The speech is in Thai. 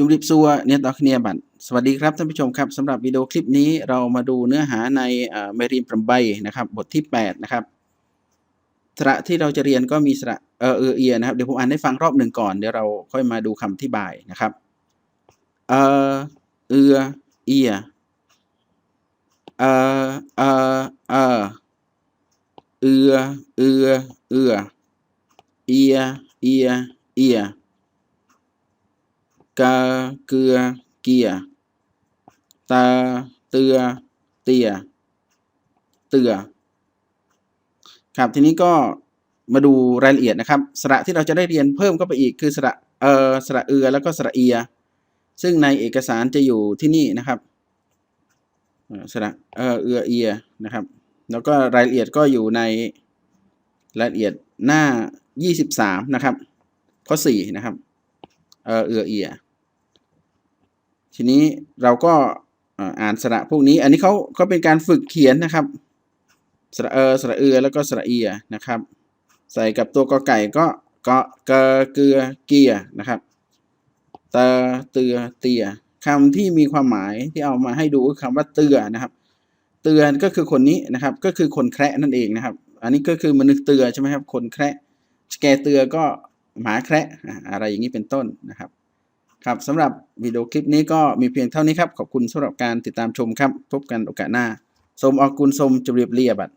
จุริบซัวเนี่ยต่อคเนียบัตสวัสดีครับท่านผู้ชมครับสำหรับวิดีโอคลิปนี้เรามาดูเนื้อหาในเมรีนปรมใบนะครับบทที่ 8 นะครับสระที่เราจะเรียนก็มีสระเออเออเอียนะครับเดี๋ยวผมอ่านให้ฟังรอบหนึ่งก่อนเดี๋ยวเราค่อยมาดูคำอธิบายนะครับเออเอือเอียเออเออเออเอือเอือเอือเอียเอียเอีย กาเกือเกียตาเตือเตียเตือครับทีนี้ก็มาดูรายละเอียดนะครับ สระที่เราจะได้เรียนเพิ่มเข้าไปอีกคือสระเออสระเอือแล้วก็สระเอีย ซึ่งในเอกสารจะอยู่ที่นี่นะครับสระเออเอือเอียนะครับ แล้วก็รายละเอียดก็อยู่ในรายละเอียดหน้า 23 นะครับข้อ4นะครับเออเอือเอีย ทีนี้เราก็อ่านสระพวกนี้ อันนี้เขาเขาเป็นการฝึกเขียนนะครับ สระเออสระเอือแล้วก็สระเอียนะครับ ใส่กับตัวกอไก่ก็เกาะเกอเกลือเกียนะครับเตอเตือเตียคำที่มีความหมายที่เอามาให้ดูคือคำว่าเตือนะครับ เตือนก็คือคนนี้นะครับ ก็คือคนแคระนั่นเองนะครับ อันนี้ก็คือมนุษย์เตือใช่ไหมครับ คนแคระแกเตือก็หมาแคระอะอะไรอย่างนี้เป็นต้นนะครับ ครับสำหรับวิดีโอคลิปนี้ก็มีเพียงเท่านี้ครับ ขอบคุณสำหรับการติดตามชมครับ พบกันโอกาสหน้า สมออกุลสมจุเรียบเรียบัด